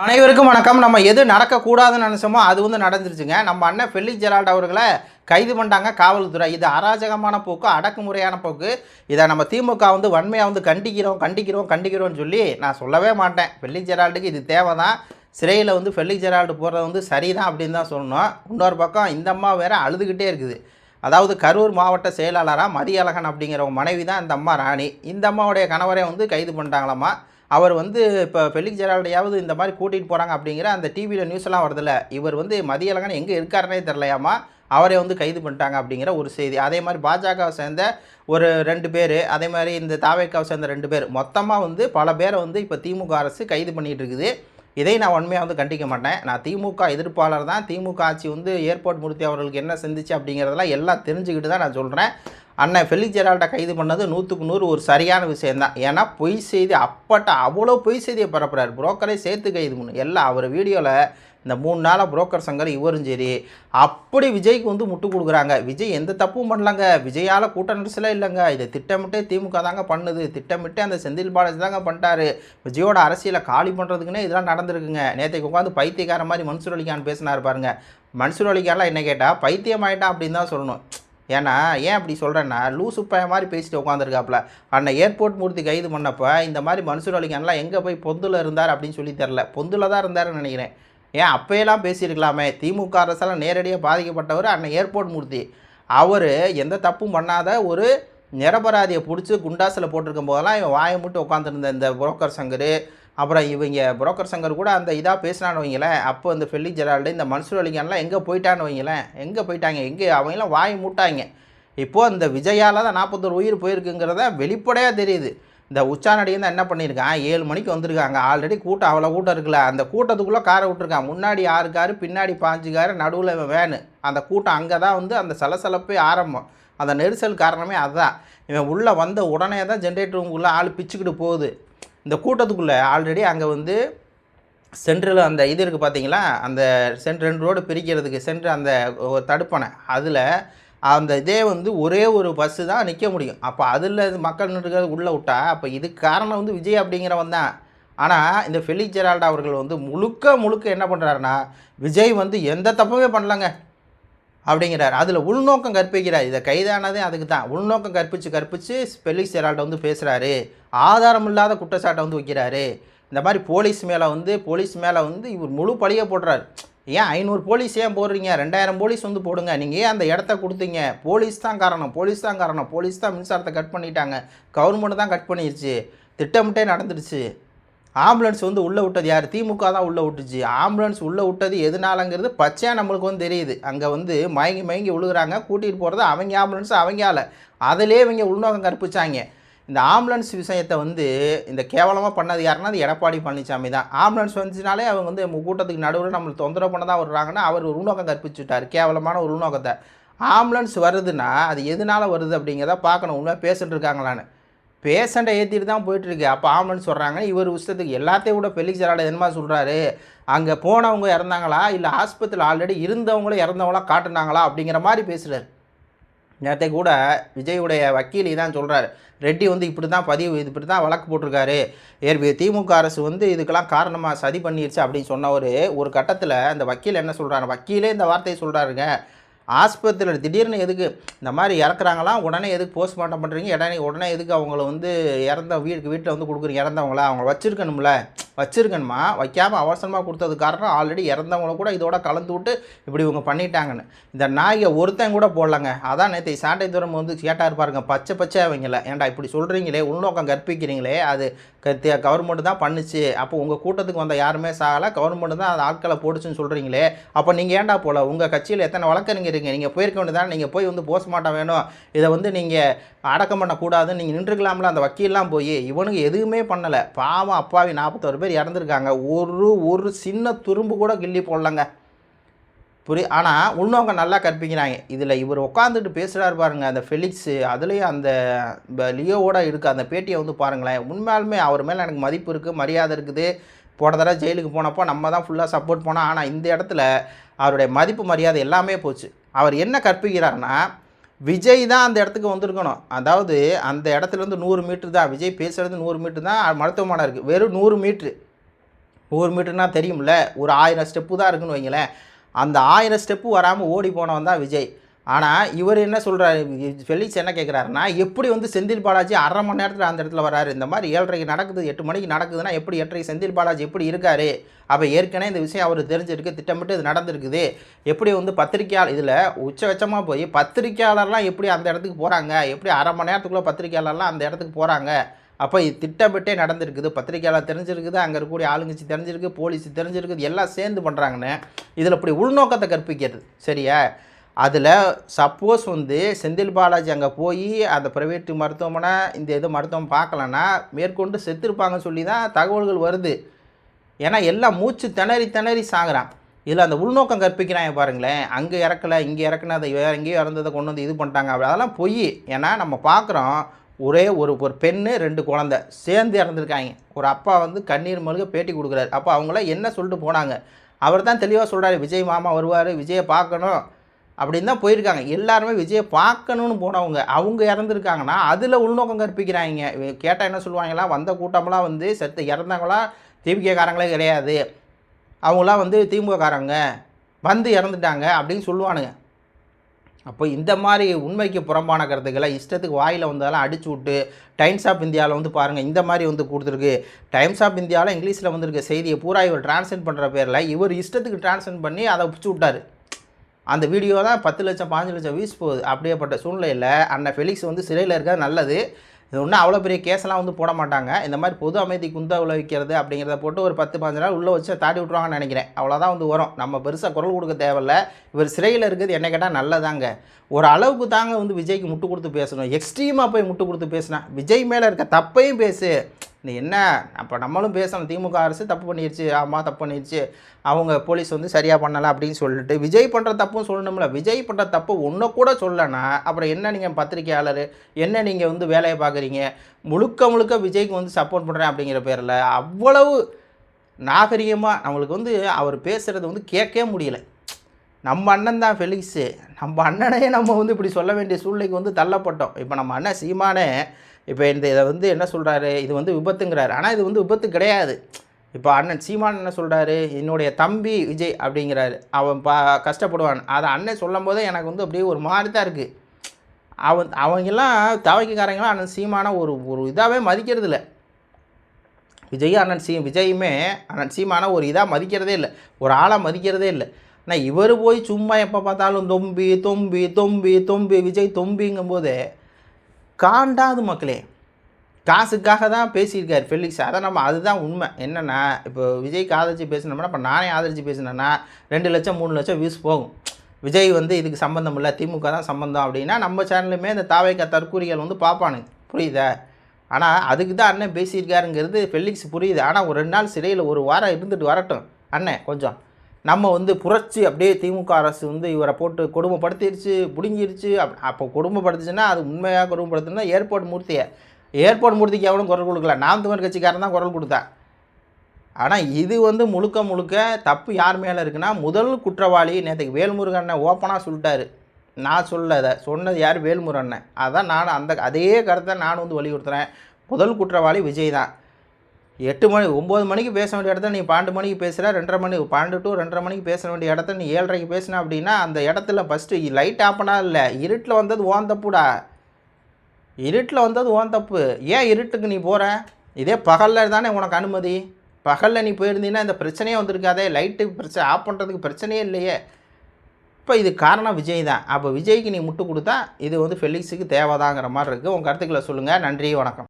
அனைவருக்கும் வணக்கம். நம்ம எது நடக்கக்கூடாதுன்னு நினச்சோமோ அது வந்து நடந்துருச்சுங்க. நம்ம அண்ணன் ஃபெல்லிக் ஜெரால்ட் அவர்களை கைது பண்ணிட்டாங்க காவல்துறை. இது அராஜகமான போக்கு அடக்குமுறையான போக்கு. இதை நம்ம திமுக வந்து வன்மையாக வந்து கண்டிக்கிறோம் கண்டிக்கிறோம் கண்டிக்கிறோம்னு சொல்லி நான் சொல்லவே மாட்டேன். ஃபெல்லிக் ஜெரால்டுக்கு இது தேவை தான் சிறையில் வந்து ஃபெல்லிக் ஜெரால்டு போகிறது வந்து சரிதான் அப்படின்னு தான் சொல்லணும். இன்னொரு பக்கம் இந்த அம்மா வேறு அழுதுகிட்டே இருக்குது. அதாவது கரூர் மாவட்ட செயலாளராக மதியழகன் அப்படிங்கிறவங்க மனைவி தான் இந்த அம்மா ராணி. இந்த அம்மாவுடைய கணவரை வந்து கைது பண்ணிட்டாங்களாம்மா. அவர் வந்து இப்போ ஃபெலிக்ஸ் ஜெரால்டையாவது இந்த மாதிரி கூட்டிகிட்டு போகிறாங்க அப்படிங்கிற அந்த டிவியில் நியூஸ் எல்லாம் இவர் வந்து மதியழகன் எங்கே இருக்காருனே தெரிலையாமா அவரே வந்து கைது பண்ணிட்டாங்க அப்படிங்கிற ஒரு செய்தி. அதே மாதிரி பாஜகவை சேர்ந்த ஒரு ரெண்டு பேர் அதே மாதிரி இந்த தாவேக்காவை சேர்ந்த ரெண்டு பேர் மொத்தமாக வந்து பல பேரை வந்து இப்போ திமுக அரசு கைது பண்ணிகிட்டு இருக்குது. இதை நான் உண்மையாக வந்து கண்டிக்க மாட்டேன். நான் திமுக எதிர்ப்பாளர் தான். திமுக ஆட்சி வந்து ஏர்போர்ட் மூர்த்தி அவர்களுக்கு என்ன செஞ்சிச்சு அப்படிங்கிறதெல்லாம் எல்லாம் தெரிஞ்சுக்கிட்டு தான் நான் சொல்கிறேன் அண்ணன் ஃபெலிக் ஜெரால்டை கைது பண்ணது நூற்றுக்கு நூறு ஒரு சரியான விஷயந்தான் ஏன்னா பொய் செய்தி அப்பட்ட அவ்வளோ பொய் செய்தியை பரப்புகிறார் புரோக்கரை சேர்த்து கைது பண்ணு. எல்லாம் அவர் வீடியோவில் இந்த மூணு நாளாக புரோக்கர் சங்கர் இவரும் சரி அப்படி விஜய்க்கு வந்து முட்டு கொடுக்குறாங்க. விஜய் எந்த தப்பும் பண்ணலங்க. விஜயால் கூட்ட நெரிசலே இல்லைங்க. இதை திட்டமிட்டே திமுக தாங்க பண்ணுது. திட்டமிட்டே அந்த செந்தில் பாலாஜி தாங்க பண்ணிட்டாரு. விஜயோட அரசியலை காலி பண்ணுறதுக்குன்னே இதெல்லாம் நடந்திருக்குங்க. நேற்றைக்கு உட்காந்து பைத்தியக்கார மாதிரி மன்சூர் அலிகான் பேசினார் பாருங்க. மன்சூர் அலிகான்லாம் என்ன கேட்டால் பைத்தியம் ஆயிட்டான் அப்படின்னு தான் சொல்லணும். ஏன்னா ஏன் அப்படி சொல்கிறேன்னா லூசு பையன் மாதிரி பேசிட்டு உட்காந்துருக்காப்புல அண்ணன் ஏர்போர்ட் மூர்த்தி கைது பண்ணப்போ இந்த மாதிரி மன்சூர் அலிகான்லாம் எங்கே போய் பொந்தில் இருந்தார் அப்படின்னு சொல்லி தெரில பொந்தில் தான் இருந்தாருன்னு நினைக்கிறேன். ஏன் அப்போயெல்லாம் பேசியிருக்கலாமே? திமுக அரசால் நேரடியாக பாதிக்கப்பட்டவர் அண்ணன் ஏர்போர்ட் மூர்த்தி. அவர் எந்த தப்பும் பண்ணாத ஒரு நிரபராதியை பிடிச்சி குண்டாசில் போட்டிருக்கும் போதெல்லாம் இவன் வாயை மட்டும் உட்காந்துருந்த இந்த புரோக்கர் சங்கர் அப்புறம் இவங்க புரோக்கர் சங்கர் கூட அந்த இதாக பேசினான்னு வைங்களேன். அப்போ இந்த ஃபெல்லி ஜெரால்டு இந்த மன்சூர் அலிகான்லாம் எங்கே போயிட்டான்னு வைங்களேன். எங்கே போயிட்டாங்க? எங்கே? அவங்களாம் வாய் மூட்டாங்க. இப்போது இந்த விஜயால் தான் நாற்பத்தொரு உயிர் போயிருக்குங்கிறத வெளிப்படையாக தெரியுது. இந்த உச்சானடியும் தான் என்ன பண்ணியிருக்கான்? ஏழு மணிக்கு வந்திருக்காங்க. ஆல்ரெடி கூட்டம் அவ்வளோ கூட்டம் இருக்குல்ல. அந்த கூட்டத்துக்குள்ளே காரை விட்டுருக்கான். முன்னாடி ஆறு காரு பின்னாடி பாஞ்சு காரு நடுவில் இவன் வேனு அந்த கூட்டம் அங்கே தான் வந்து அந்த சலசலப்பே ஆரம்பம். அந்த நெரிசல் காரணமே அதுதான் இவன் உள்ளே வந்த உடனே தான் ஜென்ரேட்டர் உங்களுக்குள்ளே ஆள் பிச்சுக்கிட்டு போகுது. இந்த கூட்டத்துக்குள்ளே ஆல்ரெடி அங்கே வந்து சென்ட்ரில் அந்த இது இருக்குது பார்த்தீங்களா அந்த சென்ட் ரெண்டு ரோடு பிரிக்கிறதுக்கு சென்ட்ரு அந்த ஒரு தடுப்பணை. அதில் அந்த இதே வந்து ஒரே ஒரு பஸ்ஸு தான் நிற்க முடியும். அப்போ அதில் மக்கள் நின்றுக்கிறது உள்ளே விட்டா அப்போ இதுக்கு காரணம் வந்து விஜய் அப்படிங்கிறவன் தான். ஆனால் இந்த ஃபெலிக் ஜெரால்டா அவர்கள் வந்து முழுக்க முழுக்க என்ன பண்ணுறாருன்னா விஜய் வந்து எந்த தப்புமே பண்ணலங்க. அப்படிங்கிறார். அதில் உள்நோக்கம் கற்பிக்கிறார். இதை கைதானதே அதுக்கு தான். உள்நோக்கம் கற்பித்து கற்பித்து பெலிக்ஸ் ஜெரால்ட்டை வந்து பேசுகிறாரு ஆதாரம் இல்லாத குற்றச்சாட்டை வந்து வைக்கிறாரு. இந்த மாதிரி போலீஸ் மேலே வந்து போலீஸ் மேலே வந்து இவர் முழு பழியை போடுறாரு. ஏன் ஐநூறு போலீஸ் ஏன் போடுறீங்க? ரெண்டாயிரம் போலீஸ் வந்து போடுங்க. நீங்கள் ஏன் அந்த இடத்த கொடுத்தீங்க? போலீஸ் தான் காரணம் போலீஸ் தான் காரணம். போலீஸ் தான் மின்சாரத்தை கட் பண்ணிட்டாங்க. கவர்மெண்ட் தான் கட் பண்ணிடுச்சு திட்டமிட்டே நடந்துடுச்சு ஆம்புலன்ஸ் வந்து உள்ளே விட்டது யார்? திமுக தான் உள்ளே விட்டுச்சு. ஆம்புலன்ஸ் உள்ளே விட்டது எதனாலங்கிறது பச்சையாக நம்மளுக்கு வந்து தெரியுது. அங்கே வந்து மயங்கி மயங்கி விழுகிறாங்க கூட்டிகிட்டு போகிறது அவங்க ஆம்புலன்ஸ் அவங்கால அதிலே இவங்க உள்நோக்கம் கற்பிச்சாங்க. இந்த ஆம்புலன்ஸ் விஷயத்தை வந்து இந்த கேவலமாக பண்ணது யாருன்னா அது எடப்பாடி பழனிசாமி தான். ஆம்புலன்ஸ் வந்துச்சுனாலே அவங்க வந்து நம்ம கூட்டத்துக்கு நடுவில் நம்மளை தொந்தரவு பண்ண தான் வர்றாங்கன்னா அவர் ஒரு உள்நோக்கம் கற்பிச்சுட்டார். கேவலமான ஒரு உள்நோக்கத்தை. ஆம்புலன்ஸ் வருதுன்னா அது எதனால வருது அப்படிங்கிறத பார்க்கணும். உண்மையாக பேசிட்டு இருக்காங்களான்னு. பேஷண்ட்டை ஏற்றிட்டு தான் போயிட்டுருக்கு. அப்போ ஆம்புலன்ஸ் சொல்கிறாங்க இவர் விஷயத்துக்கு எல்லாத்தையும் கூட ஃபெலிக்ஸ் ஜெரால்டு என்னமா சொல்கிறாரு அங்கே போனவங்க இறந்தாங்களா? இல்லை ஆஸ்பத்திரியில் ஆல்ரெடி இருந்தவங்களும் இறந்தவங்களாம் காட்டுனாங்களா? அப்படிங்கிற மாதிரி பேசுகிறார் நேற்றை கூட விஜயுடைய வக்கீல் தான் சொல்கிறார் ரெட்டி வந்து இப்படி தான் பதிவு இப்படி தான் வழக்கு போட்டிருக்காரு. ஏற்பி திமுக அரசு வந்து இதுக்கெல்லாம் காரணமாக சதி பண்ணிருச்சு அப்படின்னு சொன்னவர் ஒரு கட்டத்தில் அந்த வக்கீல் என்ன சொல்கிறாரு வக்கீலே இந்த வார்த்தையை சொல்கிறாருங்க ஆஸ்பத்திரியில் திடீர்னு எதுக்கு இந்த மாதிரி இறக்குறாங்களாம் உடனே எதுக்கு போஸ்ட்மார்ட்டம் பண்ணுறீங்க உடனே உடனே எதுக்கு அவங்கள வந்து இறந்த வீட்டுக்கு வீட்டில் வந்து கொடுக்குறீங்க? இறந்தவங்கள? அவங்க வச்சுருக்கணும்ல. வச்சுருக்கணுமா? வைக்காமல் அவசரமாக கொடுத்தது காரணம் ஆல்ரெடி இறந்தவங்கள கூட இதோட கலந்து விட்டு இப்படி இவங்க பண்ணிட்டாங்கன்னு. இந்த நாயை ஒருத்தன் கூட போடலங்க. அதான் நேற்று சாட்டை தூரம் வந்து கேட்டார் பாருங்க. பச்சை பச்சை அவங்கள. ஏன்டா இப்படி சொல்கிறீங்களே உள்நோக்கம் கற்பிக்கிறீங்களே? அது கவர்மெண்ட் தான் பண்ணுச்சு. அப்போ உங்கள் கூட்டத்துக்கு வந்த யாருமே சாகலை. கவர்மெண்ட் தான் அந்த ஆட்களை போட்டுச்சுன்னு சொல்கிறீங்களே அப்போ நீங்கள் ஏன்டா போல? உங்கள் கட்சியில் எத்தனை வழக்கறிஞர் இருங்க நீங்கள் போயிருக்க வேண்டியதான் நீங்கள் போய் வந்து போஸ்ட்மார்ட்டம் வேணும். இதை வந்து நீங்கள் அடக்கம் பண்ணக்கூடாதுன்னு நீங்கள் நின்றுக்கலாம்ல அந்த வக்கீல்லாம் போய் இவனுக்கு எதுவுமே பண்ணலை. பாவம் அப்பாவி நாற்பத்தோரு பேர் இறந்துருக்காங்க. ஒரு ஒரு சின்ன துரும்பு கூட கிள்ளி போடலங்க. புரி ஆனால் இன்னும் அவங்க நல்லா கற்பிக்கிறாங்க. இதில் இவர் உட்காந்துட்டு பேசுகிறாரு பாருங்கள் அந்த ஃபெலிக்ஸு அதுலேயும் அந்த லியோவோட இருக்க. அந்த பேட்டியை வந்து பாருங்களேன். உண்மையாலுமே அவர் மேலே எனக்கு மதிப்பு இருக்குது மரியாதை இருக்குது. போன தடவை ஜெயிலுக்கு போனப்போ நம்ம தான் ஃபுல்லாக சப்போர்ட் போனோம் ஆனால் இந்த இடத்துல அவருடைய மதிப்பு மரியாதை எல்லாமே போச்சு. அவர் என்ன கற்பிக்கிறார்னா விஜய் தான் அந்த இடத்துக்கு வந்திருக்கணும். அதாவது அந்த இடத்துலேருந்து நூறு மீட்டர் தான் விஜய் பேசுகிறது நூறு மீட்டர் தான் மருத்துவமனை இருக்குது வெறும் நூறு மீட்ரு நூறு மீட்டர்னா தெரியும்ல? ஒரு ஆயிரம் ஸ்டெப்பு தான் இருக்குன்னு வைங்களேன். அந்த ஆயிரம் ஸ்டெப்பு வராமல் ஓடி போனவன் தான் விஜய். ஆனால் இவர் என்ன சொல்கிறாரு ஃபெலிக்ஸ் என்ன கேட்குறாருன்னா எப்படி வந்து செந்தில் பாலாஜி அரை மணி நேரத்தில் அந்த இடத்துல வராரு? இந்த மாதிரி ஏழரைக்கு நடக்குது எட்டு மணிக்கு நடக்குதுன்னா எப்படி எட்டரைக்கு செந்தில் பாலாஜி எப்படி இருக்காரு? அப்போ ஏற்கனவே இந்த விஷயம் அவர் தெரிஞ்சிருக்கு திட்டமிட்டு இது நடந்திருக்குது. எப்படி வந்து பத்திரிக்கையாளர் இதில் உச்சபட்சமாக போய் பத்திரிக்கையாளர்லாம் எப்படி அந்த இடத்துக்கு போகிறாங்க எப்படி அரை மணி நேரத்துக்குள்ளே பத்திரிக்கையாளர்லாம் அந்த இடத்துக்கு போகிறாங்க அப்போ இது திட்டமிட்டே நடந்திருக்குது. பத்திரிக்கையாளர் தெரிஞ்சிருக்குது அங்கே இருக்கக்கூடிய ஆளுங்கட்சி தெரிஞ்சிருக்கு போலீஸ் தெரிஞ்சிருக்குது எல்லாம் சேர்ந்து பண்ணுறாங்கன்னு இதில் இப்படி உள்நோக்கத்தை கற்பிக்கிறது சரியா? அதில் சப்போஸ் வந்து செந்தில் பாலாஜி அங்கே போய் அந்த ப்ரைவேட் மருத்துவமனை இந்த இது மருத்துவம் பார்க்கலன்னா மேற்கொண்டு செத்துருப்பாங்கன்னு சொல்லி தான் தகவல்கள் வருது. ஏன்னா எல்லாம் மூச்சு திணறி திணறி சாகிறான். இதில் அந்த உள்நோக்கம் கற்பிக்கிறாங்க பாருங்களேன். அங்கே இறக்கல இங்கே இறக்கணும் அதை வேறு எங்கேயோ இறந்ததை கொண்டு வந்து இது பண்ணிட்டாங்க. அப்படி அதெல்லாம் பொய். ஏன்னா நம்ம பார்க்குறோம் ஒரே ஒரு ஒரு பெண்ணு ரெண்டு குழந்தை சேர்ந்து இறந்துருக்காங்க. ஒரு அப்பா வந்து கண்ணீர் மல்க பேட்டி கொடுக்குறாரு. அப்போ அவங்களாம் என்ன சொல்லிட்டு போனாங்க? அவர் தான் தெளிவாக சொல்கிறாரு விஜய் மாமா வருவார் விஜயை பார்க்கணும். அப்படின்னு தான் போயிருக்காங்க. எல்லாருமே விஜயை பார்க்கணும்னு போனவங்க. அவங்க இறந்துருக்காங்கன்னா அதில் உள்நோக்கம் கற்பிக்கிறாங்க. கேட்டால் என்ன சொல்லுவாங்களா வந்த கூட்டமெல்லாம் வந்து செத்து இறந்தவங்களாம் திமுககாரங்களே கிடையாது. அவங்களாம் வந்து திமுககாரங்க. வந்து இறந்துட்டாங்க அப்படின்னு சொல்லுவானுங்க. அப்போ இந்த மாதிரி உண்மைக்கு புறம்பான கருத்துக்களை இஷ்டத்துக்கு வாயில் வந்ததெல்லாம் அடிச்சு விட்டு டைம்ஸ் ஆஃப் இந்தியாவில் வந்து பாருங்கள் இந்த மாதிரி வந்து கொடுத்துருக்கு. டைம்ஸ் ஆஃப் இந்தியாவில் இங்கிலீஷில் வந்திருக்க செய்தியை பூரா இவர் டிரான்ஸ்லேட் பண்ணுற பேரில் இவர் இஷ்டத்துக்கு டிரான்ஸ்லேட் பண்ணி அதை பிடிச்சி விட்டார். அந்த வீடியோ தான் பத்து லட்சம் பாஞ்சு லட்சம் வியூஸ் போகுது. அப்படியேப்பட்ட சூழ்நிலையில் அண்ணன் ஃபெலிக்ஸ் வந்து சிறையில் இருக்கிறது நல்லது. இது ஒன்றும் அவ்வளோ பெரிய கேஸ்லாம் வந்து போட மாட்டாங்க. இந்த மாதிரி பொது அமைதி குந்த விளைவிக்கிறது அப்படிங்கிறத போட்டு ஒரு பத்து பதினஞ்சு நாள் உள்ளே வச்சு தாட்டி விட்ருவாங்கன்னு நினைக்கிறேன். அவ்வளோதான் வந்து வரும். நம்ம பெருசாக குரல் கொடுக்க தேவையில்ல. இவர் சிறையில் இருக்கிறது என்ன கேட்டால் நல்லதாங்க. ஒரு அளவுக்கு தாங்க வந்து விஜய்க்கு முட்டு கொடுத்து பேசணும். எக்ஸ்ட்ரீமாக போய் முட்டு கொடுத்து பேசினா. விஜய் மேலே இருக்க தப்பையும் பேசு. இந்த என்ன? அப்போ நம்மளும் பேசணும். திமுக அரசு தப்பு பண்ணிடுச்சு ஆமாம் தப்பு பண்ணிடுச்சு அவங்க போலீஸ் வந்து சரியாக பண்ணலை அப்படின்னு சொல்லிட்டு விஜய் பண்ணுற தப்பும் சொல்லணும்ல. விஜய் பண்ணுற தப்பு ஒன்று கூட சொல்லனா அப்புறம் என்ன நீங்கள் பத்திரிக்கையாளர்? என்ன நீங்கள் வந்து வேலையை பார்க்குறீங்க? முழுக்க முழுக்க விஜய்க்கு வந்து சப்போர்ட் பண்ணுறேன் அப்படிங்கிற பேரில் அவ்வளவு நாகரிகமாக நம்மளுக்கு வந்து அவர் பேசுகிறது வந்து கேட்கவே முடியல. நம்ம அண்ணன் தான் ஃபெலிக்ஸு நம்ம அண்ணனே நம்ம வந்து இப்படி சொல்ல வேண்டிய சூழ்நிலைக்கு வந்து தள்ளப்பட்டோம். இப்போ நம்ம அண்ணன் சீமானே இப்போ இந்த இதை வந்து என்ன சொல்கிறாரு இது வந்து விபத்துங்கிறாரு. ஆனால் இது வந்து விபத்து கிடையாது. இப்போ அண்ணன் சீமான் என்ன சொல்கிறாரு என்னுடைய தம்பி விஜய் அப்படிங்கிறாரு. அவன் பா கஷ்டப்படுவான். அதை அண்ணன் சொல்லும் போதே எனக்கு வந்து அப்படியே ஒரு மாதிரி தான் இருக்குது அவன் அவங்கெல்லாம் தவக்கைக்காரங்களாம் அண்ணன் சீமானை ஒரு ஒரு இதாகவே மதிக்கிறது இல்லை விஜய் அண்ணன் சீ விஜயுமே அண்ணன் சீமானை ஒரு இதாக மதிக்கிறதே இல்லை. ஒரு ஆளாக மதிக்கிறதே இல்லை. ஆனால் இவர் போய் சும்மா எப்போ பார்த்தாலும் தொம்பி தொம்பி தொம்பி தொம்பி விஜய் தொம்பிங்கும்போது காண்டாது மக்களே. காசுக்காக தான் பேசியிருக்கார் ஃபெலிக்ஸ் அதை நம்ம அதுதான் உண்மை. என்னென்னா இப்போ விஜய்க்கு ஆதரிச்சு பேசினோம்னா இப்போ நானே ஆதரிச்சு பேசினேன்னா ரெண்டு லட்சம் மூணு லட்சம் வியூஸ் போகும். விஜய் வந்து இதுக்கு சம்மந்தம் இல்லை. திமுக தான் சம்மந்தம் அப்படின்னா நம்ம சேனலுமே இந்த தாவைக்கா தற்கூரிகள் வந்து பார்ப்பானுங்க. புரியுதா? ஆனால் அதுக்கு தான் அண்ணன் பேசியிருக்காருங்கிறது ஃபெலிக்ஸ் புரியுது. ஆனால் ஒரு ரெண்டு நாள் சிறையில் ஒரு வாரம் இருந்துட்டு வரட்டும். அண்ணன் கொஞ்சம். நம்ம வந்து புரட்சி அப்படியே திமுக அரசு வந்து இவரை போட்டு கொடுமைப்படுத்திடுச்சு பிடுங்கிருச்சு அப் அப்போ கொடுமைப்படுத்துச்சுன்னா அது உண்மையாக கொடுமைப்படுத்துனா ஏர்போர்ட் மூர்த்தியை. ஏர்போர்ட் மூர்த்திக்கு எவனும் குரல் கொடுக்கல. நாம் தமிழ் கட்சிக்காரன் தான் குரல் கொடுத்தா. ஆனால் இது வந்து முழுக்க முழுக்க தப்பு யார் மேலே இருக்குன்னா முதல் குற்றவாளி நேற்றுக்கு வேல்முருகனை ஓப்பனாக சொல்லிட்டாரு. நான் சொல்ல அதை. சொன்னது யார்? வேல்முருகன் அதான் நான் அந்த அதே கருத்தை நான் வந்து வலியுறுத்துறேன். முதல் குற்றவாளி விஜய் தான். எட்டு மணி ஒம்பது மணிக்கு பேச வேண்டிய இடத்துல நீ பன்னெண்டு மணிக்கு பேசுகிற ரெண்டரை மணி பன்னெண்டு டு ரெண்டரை மணிக்கு பேச வேண்டிய இடத்த நீ ஏழரைக்கு பேசின அப்படின்னா அந்த இடத்துல ஃபஸ்ட்டு லைட் ஆப்பனா இல்லை இருட்டில் வந்தது ஓன் தப்புடா. இருட்டில் வந்தது ஓன் தப்பு. ஏன் இருட்டுக்கு நீ போகிற இதே பகலில் தானே உனக்கு அனுமதி? பகலில் நீ போயிருந்தீங்கன்னா இந்த பிரச்சனையே வந்திருக்காதே. லைட்டு பிரச்சனை ஆஃப் பண்ணுறதுக்கு பிரச்சனையே இல்லையே. இப்போ இது காரணம் விஜய் தான். அப்போ விஜய்க்கு நீ முட்டு கொடுத்தா இது வந்து ஃபெலிக்ஸுக்கு தேவைதாங்கிற மாதிரி இருக்குது உங்கள் கருத்துக்களை சொல்லுங்கள் நன்றி வணக்கம்.